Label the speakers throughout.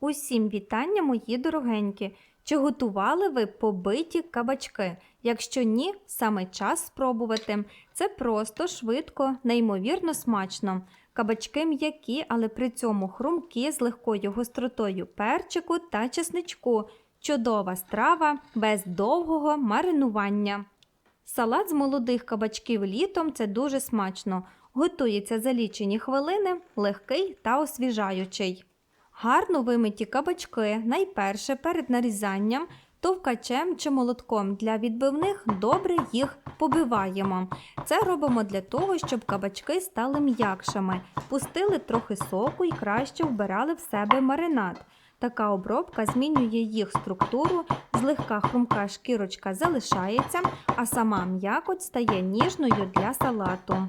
Speaker 1: Усім вітання, мої дорогенькі! Чи готували ви побиті кабачки? Якщо ні, саме час спробувати. Це просто, швидко, неймовірно смачно. Кабачки м'які, але при цьому хрумкі з легкою гостротою перчику та чесничку. Чудова страва без довгого маринування. Салат з молодих кабачків літом це дуже смачно. Готується за лічені хвилини, легкий та освіжаючий. Гарно вимиті кабачки найперше перед нарізанням товкачем чи молотком для відбивних добре їх побиваємо. Це робимо для того, щоб кабачки стали м'якшими, пустили трохи соку і краще вбирали в себе маринад. Така обробка змінює їх структуру, злегка хрумка шкірочка залишається, а сама м'якоть стає ніжною для салату.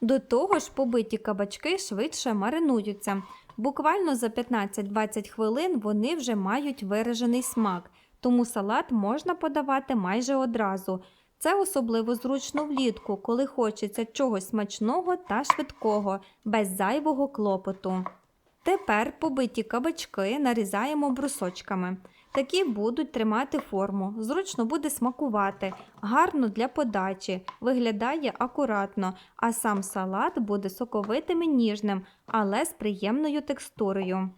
Speaker 1: До того ж, побиті кабачки швидше маринуються. Буквально за 15-20 хвилин вони вже мають виражений смак, тому салат можна подавати майже одразу. Це особливо зручно влітку, коли хочеться чогось смачного та швидкого, без зайвого клопоту. Тепер побиті кабачки нарізаємо брусочками. Такі будуть тримати форму, зручно буде смакувати, гарно для подачі, виглядає акуратно, а сам салат буде соковитим і ніжним, але з приємною текстурою.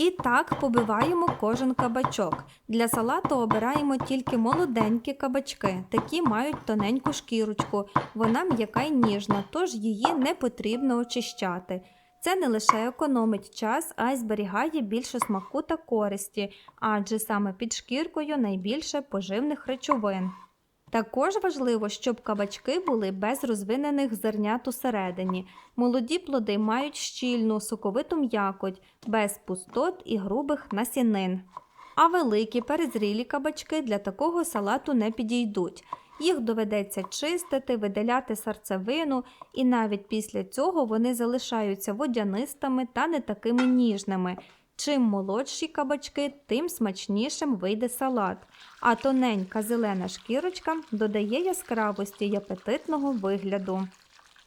Speaker 1: І так побиваємо кожен кабачок. Для салату обираємо тільки молоденькі кабачки, такі мають тоненьку шкірочку. Вона м'яка й ніжна, тож її не потрібно очищати. Це не лише економить час, а й зберігає більше смаку та користі, адже саме під шкіркою найбільше поживних речовин. Також важливо, щоб кабачки були без розвинених зернят усередині. Молоді плоди мають щільну, соковиту м'якоть, без пустот і грубих насінин. А великі перезрілі кабачки для такого салату не підійдуть. Їх доведеться чистити, видаляти серцевину, і навіть після цього вони залишаються водянистими та не такими ніжними. Чим молодші кабачки, тим смачнішим вийде салат, а тоненька зелена шкірочка додає яскравості й апетитного вигляду.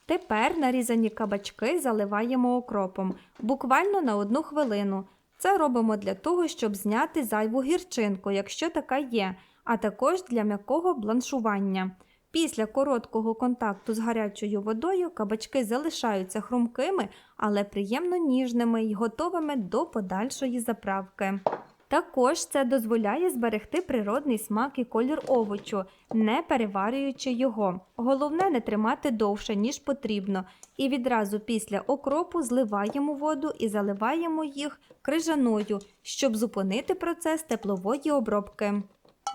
Speaker 1: Тепер нарізані кабачки заливаємо окропом буквально на одну хвилину. Це робимо для того, щоб зняти зайву гірчинку, якщо така є, а також для м'якого бланшування. Після короткого контакту з гарячою водою кабачки залишаються хрумкими, але приємно ніжними і готовими до подальшої заправки. Також це дозволяє зберегти природний смак і колір овочу, не переварюючи його. Головне не тримати довше, ніж потрібно, і відразу після окропу зливаємо воду і заливаємо їх крижаною, щоб зупинити процес теплової обробки.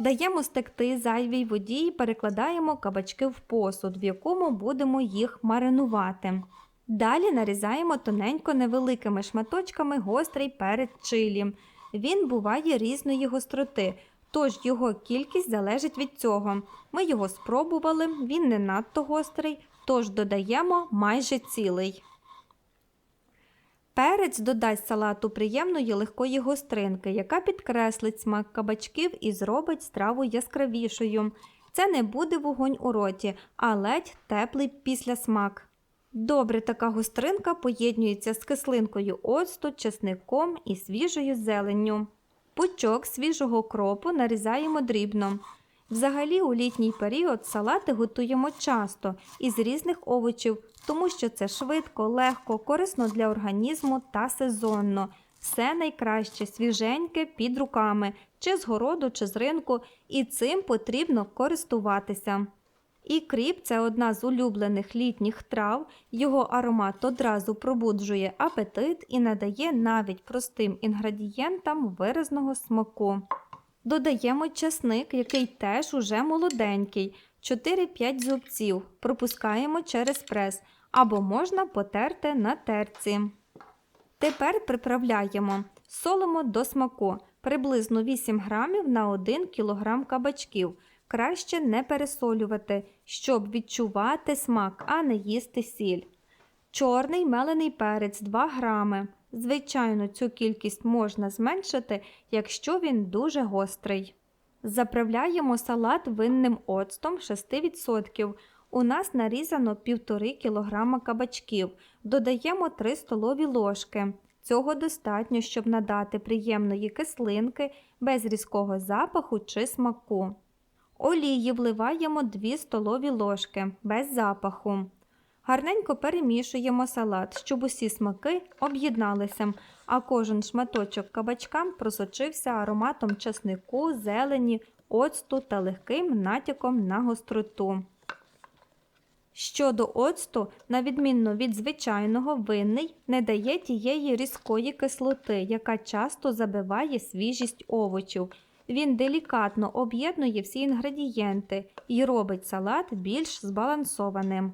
Speaker 1: Даємо стекти зайвій воді і перекладаємо кабачки в посуд, в якому будемо їх маринувати. Далі нарізаємо тоненько невеликими шматочками гострий перець чилі. Він буває різної гостроти, тож його кількість залежить від цього. Ми його спробували, він не надто гострий, тож додаємо майже цілий. Перець додасть салату приємної легкої гостринки, яка підкреслить смак кабачків і зробить страву яскравішою. Це не буде вогонь у роті, а ледь теплий післясмак. Добре така гостринка поєднується з кислинкою оцту, чесником і свіжою зеленню. Пучок свіжого кропу нарізаємо дрібно. Взагалі, у літній період салати готуємо часто із різних овочів, тому що це швидко, легко, корисно для організму та сезонно. Все найкраще свіженьке під руками, чи з городу, чи з ринку, і цим потрібно користуватися. І кріп це одна з улюблених літніх трав, його аромат одразу пробуджує апетит і надає навіть простим інгредієнтам виразного смаку. Додаємо часник, який теж уже молоденький, 4-5 зубців, пропускаємо через прес або можна потерти на терці. Тепер приправляємо, солимо до смаку приблизно 8 грамів на 1 кг кабачків. Краще не пересолювати, щоб відчувати смак, а не їсти сіль. Чорний мелений перець 2 грами. Звичайно, цю кількість можна зменшити, якщо він дуже гострий. Заправляємо салат винним оцтом 6%. У нас нарізано 1,5 кг кабачків. Додаємо 3 столові ложки. Цього достатньо, щоб надати приємної кислинки без різкого запаху чи смаку. Олії вливаємо 2 столові ложки без запаху. Гарненько перемішуємо салат, щоб усі смаки об'єдналися, а кожен шматочок кабачка просочився ароматом часнику, зелені, оцту та легким натяком на гостроту. Щодо оцту, на відмінно від звичайного, винний не дає тієї різкої кислоти, яка часто забиває свіжість овочів. Він делікатно об'єднує всі інгредієнти і робить салат більш збалансованим.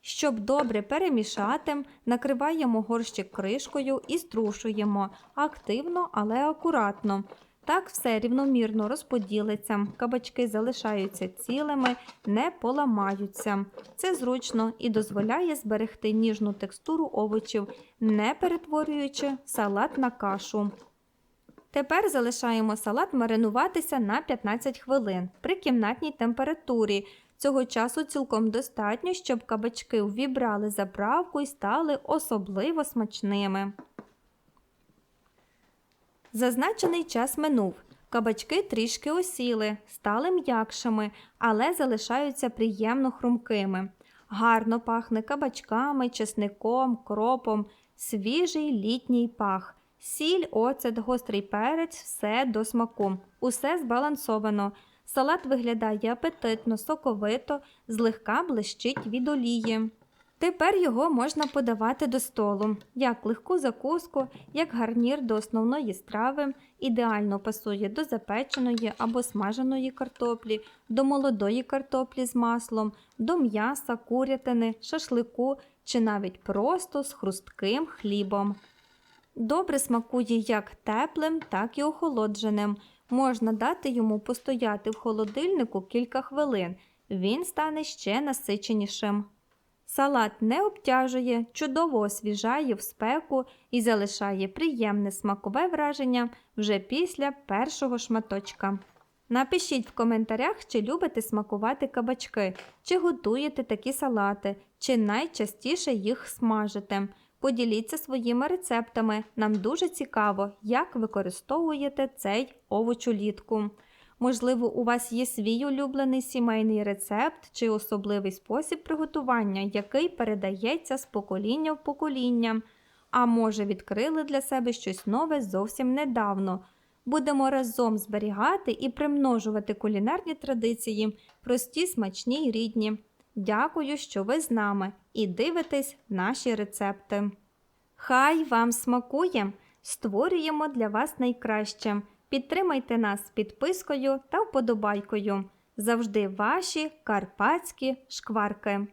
Speaker 1: Щоб добре перемішати, накриваємо горщик кришкою і струшуємо активно, але акуратно. Так все рівномірно розподілиться, кабачки залишаються цілими, не поламаються. Це зручно і дозволяє зберегти ніжну текстуру овочів, не перетворюючи салат на кашу. Тепер залишаємо салат маринуватися на 15 хвилин при кімнатній температурі. Цього часу цілком достатньо, щоб кабачки увібрали заправку і стали особливо смачними. Зазначений час минув. Кабачки трішки осіли, стали м'якшими, але залишаються приємно хрумкими. Гарно пахне кабачками, чесником, кропом, свіжий літній пах. Сіль, оцет, гострий перець, все до смаку. Усе збалансовано. Салат виглядає апетитно, соковито, злегка блищить від олії. Тепер його можна подавати до столу, як легку закуску, як гарнір до основної страви, ідеально пасує до запеченої або смаженої картоплі, до молодої картоплі з маслом, до м'яса, курятини, шашлику чи навіть просто з хрустким хлібом. Добре смакує як теплим, так і охолодженим. Можна дати йому постояти в холодильнику кілька хвилин. Він стане ще насиченішим. Салат не обтяжує, чудово освіжає в спеку і залишає приємне смакове враження вже після першого шматочка. Напишіть в коментарях, чи любите смакувати кабачки, чи готуєте такі салати, чи найчастіше їх смажите. Поділіться своїми рецептами. Нам дуже цікаво, як використовуєте цей овоч улітку. Можливо, у вас є свій улюблений сімейний рецепт чи особливий спосіб приготування, який передається з покоління в покоління. А може, відкрили для себе щось нове зовсім недавно. Будемо разом зберігати і примножувати кулінарні традиції, прості, смачні й рідні. Дякую, що ви з нами і дивитесь наші рецепти. Хай вам смакує! Створюємо для вас найкраще. Підтримайте нас підпискою та вподобайкою. Завжди ваші карпатські шкварки.